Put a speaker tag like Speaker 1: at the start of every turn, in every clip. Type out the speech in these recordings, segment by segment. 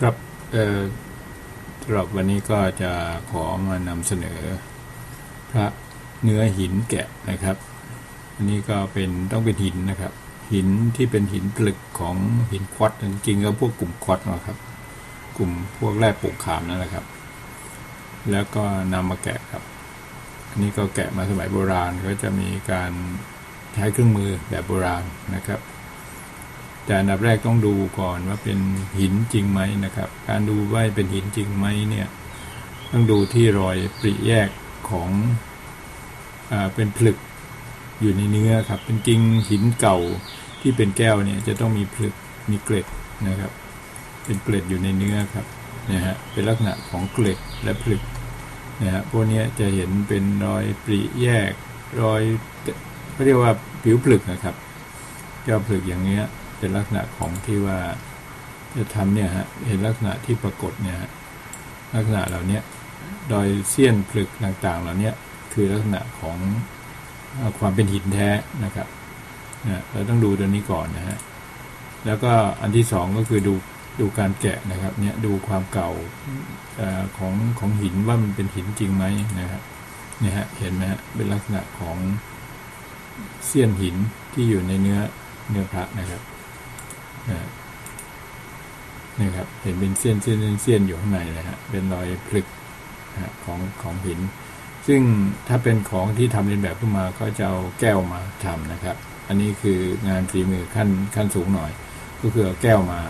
Speaker 1: ครับเอ่อสำหรับวันนี้ก็จะขอมานำเสนอ พระเนื้อหินแกะนะครับอันนี้ก็เป็นต้องเป็นหินนะครับ หินที่เป็นหินปลึกของหินควอตจริงๆก็พวกกลุ่มควอตนะครับ กลุ่มพวกแร่ปูกขามนั่นแหละครับ แล้วก็นำมาแกะครับ อันนี้ก็แกะมาสมัยโบราณก็จะมีการใช้เครื่องมือแบบโบราณนะครับ แต่อันดับแรกต้องดูก่อนว่าเป็นหินจริงไหมนะครับ การดูว่าเป็นหินจริงไหมเนี่ยต้องดูที่รอยปริแยกของอเป็นผลึกอยู่ในเนื้อครับ เป็นจริงหินเก่าที่เป็นแก้วเนี่ยจะต้องมีผลึกมีเกล็ดนะครับ เป็นเกล็ดอยู่ในเนื้อครับนะฮะเป็นลักษณะของเกล็ดและผลึกนะฮะพวกนี้จะเห็นเป็นรอยปริแยกรอยเขาเรียกว่าผิวผลึกนะครับแก้วผลึกอย่างเงี้ย เป็นลักษณะของที่ว่าจะทำเนี่ยฮะเห็นลักษณะที่ปรากฏเนี่ยลักษณะเหล่านี้รอยเสี้ยนผลึกต่างๆ เหล่านี้คือลักษณะของความเป็นหินแท้นะครับนะเราต้องดูตัวนี้ก่อนนะฮะแล้วก็อันที่สองก็คือดูดูการแกะนะครับเนี่ยดูความเก่าอของของหินว่ามันเป็นหินจริงไหมนะครับเนี่ยฮะเห็นไหมฮะเป็นลักษณะของเสี้ยนหินที่อยู่ในเนื้อเนื้อพระนะครับ นะนี่ครับ เห็นเป็นเส้นเส้นเส้นอยู่ข้างในเลยฮะเป็นรอยผลึกของของหิน ซึ่งถ้าเป็นของที่ทำเรียนแบบขึ้นมาก็จะเอาแก้วมาทำนะครับ อันนี้คืองานฝีมือขั้นขั้นสูงหน่อย ก็คือเอาแก้วมา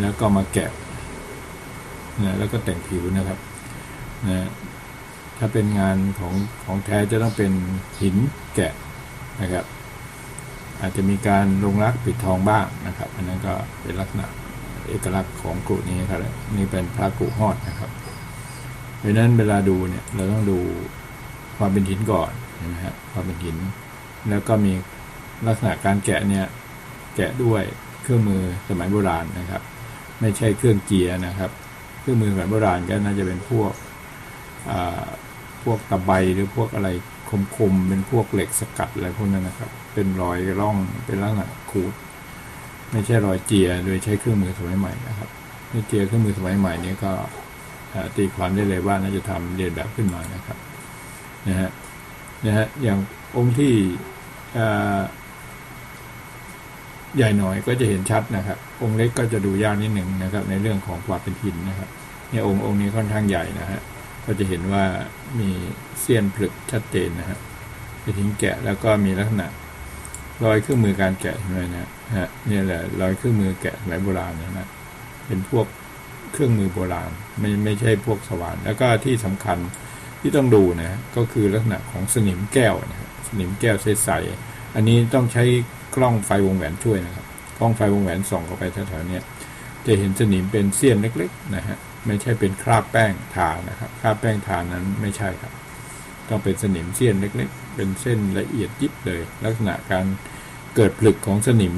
Speaker 1: แล้วก็มาแกะนะแล้วก็แต่งผิวนะครับนะถ้าเป็นงานของของแท้จะต้องเป็นหินแกะนะครับ อาจจะมีการลงรักปิดทองบ้างนะครับ อันนั้นก็เป็นลักษณะเอกลักษณ์ของกรุนี้ครับนี่เป็นพระกรุฮอดนะครับเพราะนั้นเวลาดูเนี่ยเราต้องดูความเป็นหินก่อนนะฮะความเป็นหิน แล้วก็มีลักษณะการแกะเนี่ยแกะด้วยเครื่องมือสมัยโบราณนะครับ ไม่ใช่เครื่องเจียร์นะครับ เครื่องมือสมัยโบราณก็น่าจะเป็นพวกพวกตะไบหรือพวกอะไร คมๆ เป็นพวกเหล็กสกัดอะไรพวกนั้นนะครับ เป็นรอยร่องเป็นลักษณะขูด ไม่ใช่รอยเจียโดยใช้เครื่องมือสมัยใหม่นะครับนี่เจียเครื่องมือสมัยใหม่นี้ก็ตีความได้เลยว่าน่าจะทำเรียนแบบขึ้นมานะครับนะฮะนะฮะอย่างองค์ที่ใหญ่หน่อยก็จะเห็นชัดนะครับ องค์เล็กก็จะดูยากนิดหนึ่งนะครับ ในเรื่องของความเป็นหินนะครับเนี่ยองค์องค์นี้ค่อนข้างใหญ่นะฮะ ก็จะเห็นว่ามีเสี้ยนผลึกชัดเจนนะฮะเป็นหินแกะแล้วก็มีลักษณะรอยเครื่องมือการแกะใช่ไหมนะฮะนี่แหละรอยเครื่องมือแกะสมัยโบราณนะนะเป็นพวกเครื่องมือโบราณไม่ไม่ใช่พวกสว่านแล้วก็ที่สำคัญที่ต้องดูนะก็คือลักษณะของสนิมแก้วนะครับสนิมแก้วใสๆอันนี้ต้องใช้กล้องไฟวงแหวนช่วยนะครับกล้องไฟวงแหวนส่องเข้าไปแถวๆนี้จะเห็นสนิมเป็นเสี้ยนเล็กๆนะฮะ ไม่ใช่เป็นคราบแป้งทานะครับ คราบแป้งทานั้นไม่ใช่ครับ ต้องเป็นสนิมเสี้ยนเล็ก ๆ เป็นเส้นละเอียดยิบเลย ลักษณะการเกิดผลึกของสนิม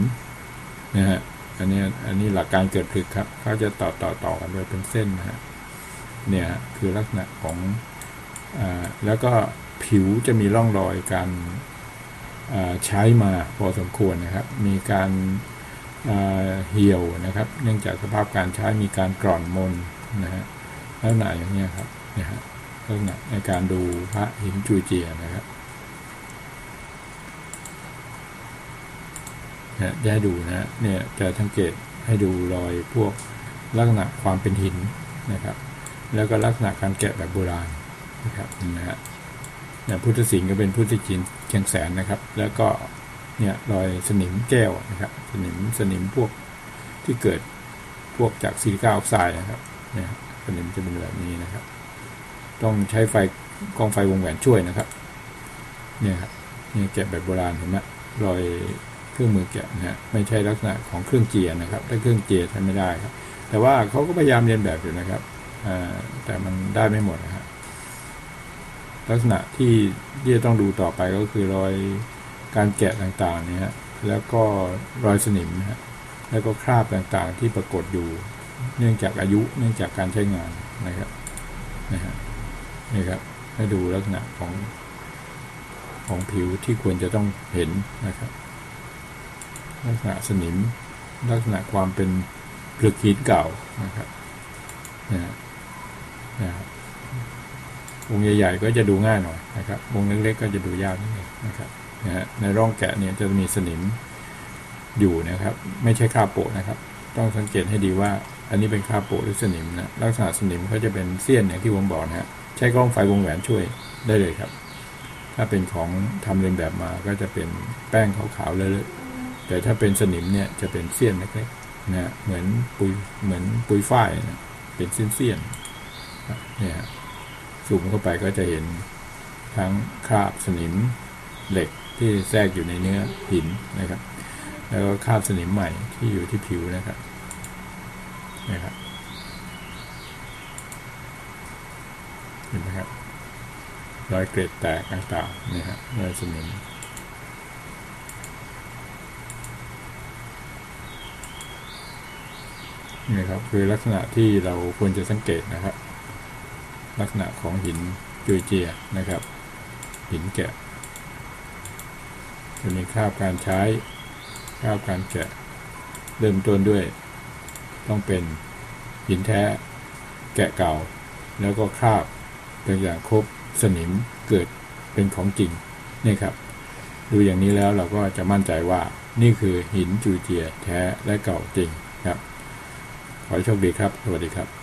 Speaker 1: นะฮะอันนี้อันนี้หลักการเกิดผลึกครับเขาจะต่อต่อต่อกันไปเป็นเส้นนะฮะเนี่ยคือลักษณะของอ่าแล้วก็ผิวจะมีร่องรอยการอ่าใช้มาพอสมควรนะครับ มีการอ่าเหี่ยวนะครับ เนื่องจากสภาพการใช้มีการกร่อนมน นะฮะลักษณะอย่างเนี้ยครับนี่ยฮะลักษณะในการดูพระหินจูเจียนะครับเนี่ยจะให้ดูนะเนี่ยจะสังเกตให้ดูรอยพวกลักษณะความเป็นหินนะครับ แล้วก็ลักษณะการแกะแบบโบราณนะครับนะฮะเนี่ยพุทธศิลป์ก็เป็นพุทธจีนเชียงแสนนะครับ แล้วก็เนี่ยรอยสนิมแก้วนะครับ สนิมสนิมพวกที่เกิดพวกจากซิลิก้าออกไซด์นะครับ นี่ยสนิมจะเป็นแบบนี้นะครับ ต้องใช้ไฟกล้องไฟวงแหวนช่วยนะครับ เนี่ยครับเนี่ยแกะแบบโบราณเห็นไหมรอยเครื่องมือแกะนะฮะไม่ใช่ลักษณะของเครื่องเจียนะครับ ถ้าเครื่องเจียใช้ไม่ได้ครับ แต่ว่าเขาก็พยายามเรียนแบบอยู่นะครับอ่าแต่มันได้ไม่หมดนะฮะลักษณะที่ที่จะต้องดูต่อไปก็คือรอยการแกะต่างๆเนี่ยฮะแล้วก็รอยสนิมนะฮะแล้วก็คราบต่างๆที่ปรากฏอยู่ เนื่องจากอายุเนื่องจากการใช้งานนะครับนะฮะนี่ครับให้ดูลักษณะของของผิวที่ควรจะต้องเห็นนะครับ ลักษณะสนิม ลักษณะความเป็นผลึกหินเก่านะครับนะฮะนะครับวงใหญ่ๆก็จะดูง่ายหน่อยนะครับวงเล็กๆก็จะดูยากนิดนึงนะครับนะฮะในร่องแกะเนี่ยจะมีสนิมอยู่นะครับ ไม่ใช่คราบโปะนะครับ ต้องสังเกตให้ดีว่า อันนี้เป็นคราบโปหรือสนิมนะลักษณะสนิมเขาจะเป็นเสี้ยนอย่างที่ผมบอกนะฮะใช้กล้องไฟวงแหวนช่วยได้เลยครับ ถ้าเป็นของทำเลียนแบบมาก็จะเป็นแป้งขาวๆเลยแต่ถ้าเป็นสนิมเนี่ยจะเป็นเสี้ยนเล็กๆนะฮะเหมือนปุยเหมือนปุยฝ้ายนะเป็นเสี้ยนๆเนี่ยฮะซูมเข้าไปก็จะเห็นทั้งคราบสนิมเหล็กที่แทรกอยู่ในเนื้อหินนะครับ แล้วก็คราบสนิมใหม่ที่อยู่ที่ผิวนะครับ นะครับเห็นไหมครับรอยเกร็ดแตกต่างๆนี่ฮะรอยสนิมนี่ครับคือลักษณะที่เราควรจะสังเกตนะครับ ลักษณะของหินจุยเจียนะครับ หินแกะ จะมีคราบการใช้คราบการแกะ เริ่มต้นด้วย ต้องเป็นหินแท้ แกะเก่า แล้วก็คราบเป็นอย่างครบสนิมเกิดเป็นของจริงนี่ครับ ดูอย่างนี้แล้วเราก็จะมั่นใจว่านี่คือหินจูเจียแท้และเก่าจริงครับ ขอให้โชคดีครับ สวัสดีครับ